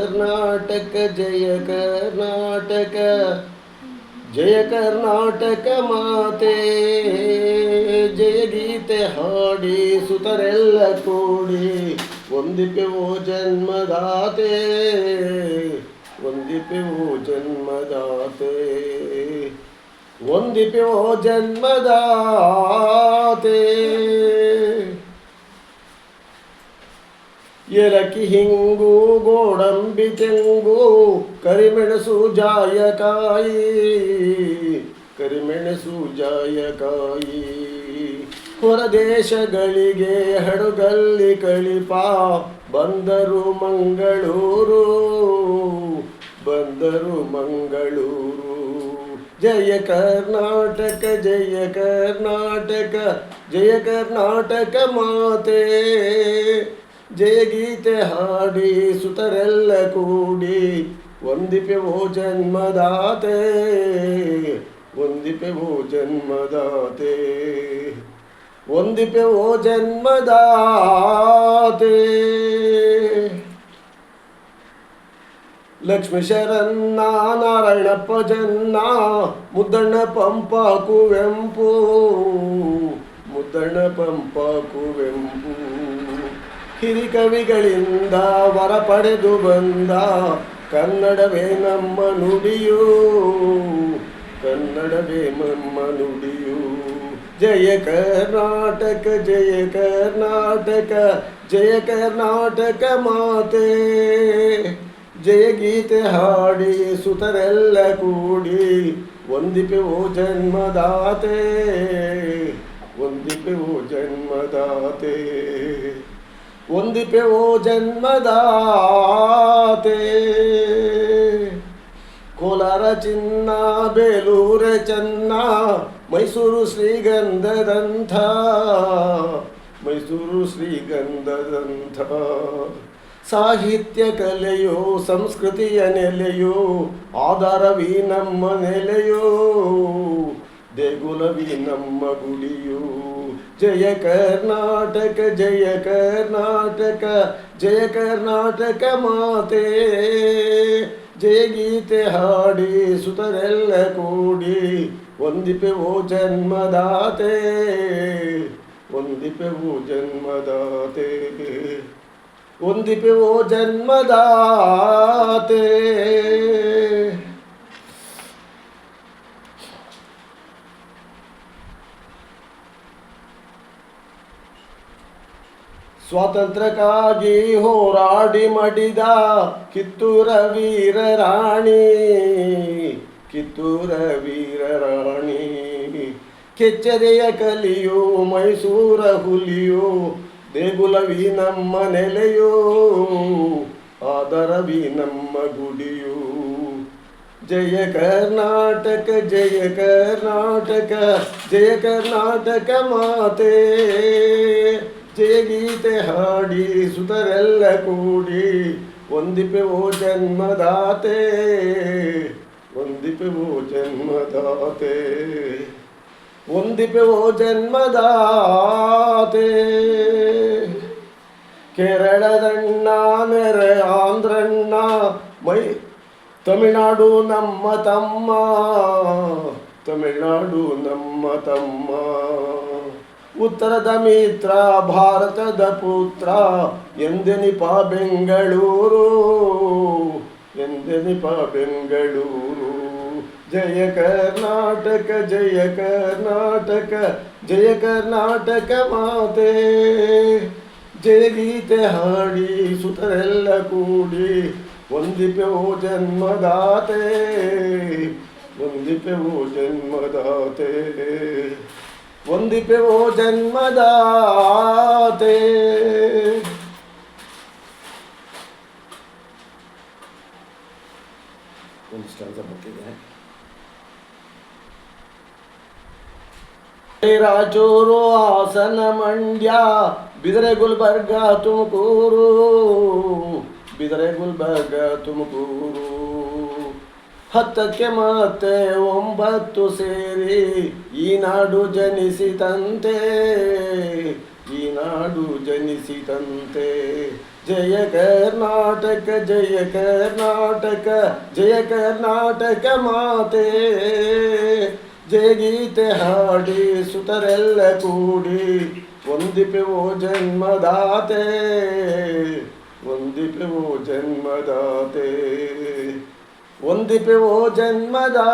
ಕರ್ನಾಟಕ, ಜಯ ಕರ್ನಾಟಕ ಜಯ ಕರ್ನಾಟಕ ಮಾತೆ. ಜಯ ಗೀತೆ ಹಾಡಿ, ಸುತರೆಲ್ಲ ಕೂಡಿ ಒಂದಿಪೆವು ಜನ್ಮದಾತೆ. ಒಂದಿಪೆವು ಜನ್ಮದಾತೆ. ಒಂದಿಪೆವು ಜನ್ಮದಾತೆ. ಎಲಕಿ ಹಿಂಗು, ಗೋಡಂಬಿ ತೆಂಗು, ಕರಿಮೆಣಸು ಜಾಯಕಾಯಿ ಕರಿಮೆಣಸು ಜಾಯಕಾಯಿ. ಹೊರದೇಶಗಳಿಗೆ ಹಡುಗಲ್ಲಿ ಕಳಿಪ, ಬಂದರು ಮಂಗಳೂರು ಬಂದರು ಮಂಗಳೂರು. ಜಯ ಕರ್ನಾಟಕ ಜಯ ಕರ್ನಾಟಕ ಜಯ ಕರ್ನಾಟಕ ಮಾತೆ. ಜಯ ಗೀತೆ ಹಾಡಿ ಸುತರೆಲ್ಲ ಕೂಡಿ ಒಂದಿಪೆವೋ ಜನ್ಮದಾತೆ ಒಂದಿಪೆವೋ ಜನ್ಮದಾತೆ ಒಂದಿಪೆವೋ ಜನ್ಮದಾತೆ. ಲಕ್ಷ್ಮೀ ಶರಣ್ಣ, ನಾರಾಯಣಪ್ಪ ಜನ್ನ, ಮುದ್ದಣ್ಣ ಪಂಪ ಕುವೆಂಪು, ಮುದ್ದಣ್ಣ ಪಂಪ ಕುವೆಂಪು. ಹಿರಿಕವಿಗಳಿಂದ ವರ ಪಡೆದು ಬಂದ. ಕನ್ನಡವೇ ನಮ್ಮ ನುಡಿಯೂ. ಕನ್ನಡವೇ ನಮ್ಮ ನುಡಿಯೂ. ಜಯ ಕರ್ನಾಟಕ ಜಯ ಕರ್ನಾಟಕ ಜಯ ಕರ್ನಾಟಕ ಮಾತೆ. ಜಯ ಗೀತೆ ಹಾಡಿ ಸುತರೆಲ್ಲ ಕೂಡಿ ಒಂದಿಪೆವು ಜನ್ಮದಾತೆ. ಒಂದಿಪೆವು ಜನ್ಮದಾತೆ. ಒಂದಿಪೆವು ಜನ್ಮದಾತೆ. ಕೋಲಾರ ಚಿನ್ನ, ಬೇಲೂರ ಚೆನ್ನ, ಮೈಸೂರು ಶ್ರೀಗಂಧದಂಥ. ಮೈಸೂರು ಶ್ರೀಗಂಧದಂಥ. ಸಾಹಿತ್ಯ ಕಲೆಯೋ, ಸಂಸ್ಕೃತಿಯ ನೆಲೆಯೋ, ಆಧಾರವೀ ನಮ್ಮ ನೆಲೆಯೋ, ದೇಗುಲವೀ ನಮ್ಮ ಗುಡಿಯು. ಜಯ ಕರ್ನಾಟಕ ಜಯ ಕರ್ನಾಟಕ ಜಯ ಕರ್ನಾಟಕ ಮಾತೆ. ಜಯ ಗೀತೆ ಹಾಡಿ, ಸುತರೆಲ್ಲ ಕೂಡಿ ಒಂದಿಪೆವು ಜನ್ಮದಾತೆ. ಒಂದಿಪೆವು ಜನ್ಮದಾತೆ. ಒಂದಿಪೆವು ಜನ್ಮದಾತೆ. ಸ್ವಾತಂತ್ರ್ಯಕ್ಕಾಗಿ ಹೋರಾಡಿ ಮಡಿದ ಕಿತ್ತೂರ ವೀರ ರಾಣಿ ಕಿತ್ತೂರ ವೀರ ರಾಣಿ. ಕೆಚ್ಚರೆಯ ಕಲಿಯೋ, ಮೈಸೂರ ಹುಲಿಯೋ, ದೇಗುಲವಿ ನಮ್ಮ ನೆಲೆಯೋ, ಆದರವಿ ನಮ್ಮ ಗುಡಿಯೋ. ಜಯ ಕರ್ನಾಟಕ ಜಯ ಕರ್ನಾಟಕ ಜಯ ಕರ್ನಾಟಕ ಮಾತೆ. ಜಯ ಗೀತೆ ಹಾಡಿ ಸುತರೆಲ್ಲ ಕೂಡಿ ಒಂದಿಪೆವೋ ಜನ್ಮದಾತೆ ಒಂದಿಪೆವೋ ಜನ್ಮದಾತೆ ಒಂದಿಪೆವೋ ಜನ್ಮದಾತೆ. ಕೇರಳದಣ್ಣ, ನೆರೆ ಆಂಧ್ರಣ್ಣ, ಮೈ, ತಮಿಳ್ನಾಡು ನಮ್ಮ ತಮ್ಮ, ತಮಿಳ್ನಾಡು ನಮ್ಮ ತಮ್ಮ. ಉತ್ತರದ ಮಿತ್ರ, ಭಾರತದ ಪುತ್ರ, ಎಂದೆನಿಪ ಬೆಂಗಳೂರು ಎಂದೆನಿಪ ಬೆಂಗಳೂರು. ಜಯ ಕರ್ನಾಟಕ ಜಯ ಕರ್ನಾಟಕ ಜಯ ಕರ್ನಾಟಕ ಮಾತೆ. ಜಯ ಗೀತೆ ಹಾಡಿ, ಸುತರೆಲ್ಲ ಕೂಡಿ ಒಂದಿಪೆವು ಜನ್ಮದಾತೆ ಒಂದಿಪೆವು ಜನ್ಮದಾತೆ. ಒಂದಿಪೆವು ಜನ್ಮದಾತೆ ಒಂದು ಸ್ಟಾನ್ಸ ಬರ್ತಿದೆ ರಾಜೂರು ಹಾಸನ ಮಂಡ್ಯ ಬಿದರೆ ಗುಲ್ಬರ್ಗ ತುಮಕೂರು ಬಿದರೆ ಗುಲ್ಬರ್ಗ ತುಮಕೂರು ಹತ್ತಕ್ಕೆ ಮತ್ತೆ ಒಂಬತ್ತು ಸೇರಿ, ಈ ನಾಡು ಜನಿಸಿದಂತೆ, ಈ ನಾಡು ಜನಿಸಿದಂತೆ. ಜಯ ಕರ್ನಾಟಕ ಜಯ ಕರ್ನಾಟಕ ಜಯ ಕರ್ನಾಟಕ ಮಾತೆ. ಜಯ ಗೀತೆ ಹಾಡಿ, ಸುತರೆಲ್ಲ ಕೂಡಿ ಒಂದಿಪೆವೋ ಜನ್ಮದಾತೆ ವಂದಿಪೆವು ಜನ್ಮದಾತೆ. ಒಂದಿಪೆವೋ ಜನ್ಮದಾತೆ